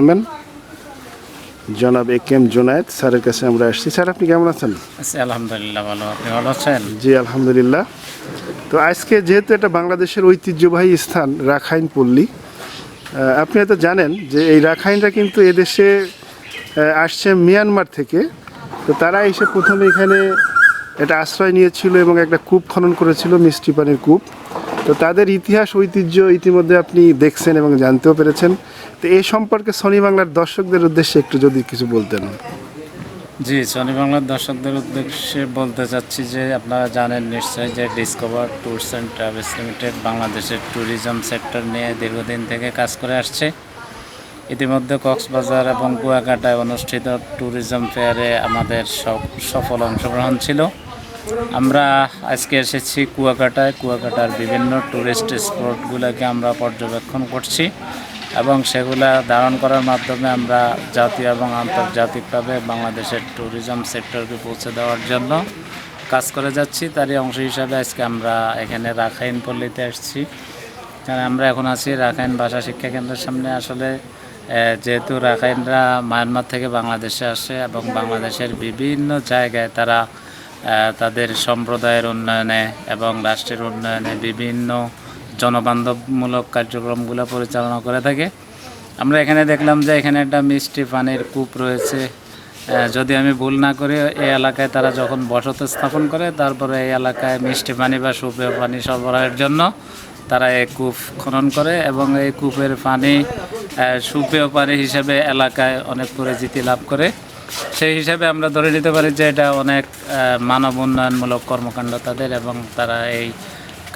Chairman জনাব এ K M Zonayed স্যারের কাছে আমরা আসছি। স্যার আপনি কেমন আছেন? আছি আলহামদুলিল্লাহ ভালো। আপনি ভালো আছেন? জি আলহামদুলিল্লাহ। তো আজকে যেহেতু এটা বাংলাদেশের ঐতিহ্যবাহী স্থান রাখাইন পল্লী আপনি হয়তো জানেন যে এই রাখাইনরা কিন্তু এদেশে আসছে মিয়ানমার থেকে। তো তারা এসে প্রথমে এখানে এটা আশ্রয় নিয়েছিল এবং একটা কূপ খনন করেছিল মিষ্টি পানির কূপ। তো তাদের ইতিহাস, ঐতিহ্য ইতিমধ্যে আপনি দেখছেন এবং জানতেও পেরেছেন। তো এই সম্পর্কে সনি বাংলার দর্শকদের উদ্দেশ্যে একটু যদি কিছু বলতেন। জি, সনি বাংলার দর্শকদের উদ্দেশ্যে বলতে চাচ্ছি যে আপনারা জানেন নিশ্চয়ই যে discover tours and travels limited বাংলাদেশের ট্যুরিজম সেক্টর নিয়ে দীর্ঘদিন থেকে কাজ করে আসছে। ইতিমধ্যে কক্সবাজার এবং কুয়াকাটায় অনুষ্ঠিত ট্যুরিজম ফেয়ারে আমাদের সফ- সফল অংশগ্রহণ ছিল। আমরা আজকে এসেছি কুয়াকাটায়। কুয়াকাটার বিভিন্ন ট্যুরিস্ট স্পটগুলোকে আমরা পর্যবেক্ষণ করছি এবং সেগুলা ধারণ করার মাধ্যমে আমরা জাতীয় এবং আন্তর্জাতিকভাবে বাংলাদেশের ট্যুরিজম সেক্টরকে পৌঁছে দেওয়ার জন্য কাজ করে যাচ্ছি। তারই অংশ হিসাবে আজকে আমরা এখানে রাখাইন পল্লীতে আসছি। কারণ আমরা এখন আছি রাখাইন ভাষা শিক্ষা কেন্দ্রের সামনে। আসলে যেহেতু রাখাইনরা মায়ানমার থেকে বাংলাদেশে আসে এবং বাংলাদেশের বিভিন্ন জায়গায় তারা তাদের সম্প্রদায়ের উন্নয়নে এবং রাষ্ট্রের উন্নয়নে বিভিন্ন জনবান্ধবমূলক কার্যক্রমগুলো পরিচালনা করে থাকে। আমরা এখানে দেখলাম যে এখানে একটা মিষ্টি পানির কূপ রয়েছে। যদি আমি ভুল না করি, এই এলাকায় তারা যখন বসতি স্থাপন করে, তারপরে এই এলাকায় মিষ্টি পানি বা সুপেয় পানি সরবরাহের জন্য তারা এই কূপ খনন করে এবং এই কূপের পানি সুপেয় পানি হিসেবে এলাকায় অনেক পরিচিতি লাভ করে। সেই হিসাবে আমরা ধরে নিতে পারি যে এটা অনেক মানব উন্নয়নমূলক কর্মকাণ্ড তাদের এবং তারা এই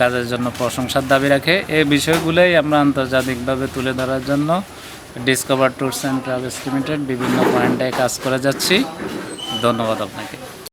কাজের জন্য প্রশংসার দাবি রাখে। এই বিষয়গুলোই আমরা আন্তর্জাতিকভাবে তুলে ধরার জন্য discover tours and travels limited বিভিন্ন পয়েন্টে কাজ করে যাচ্ছি। ধন্যবাদ আপনাকে।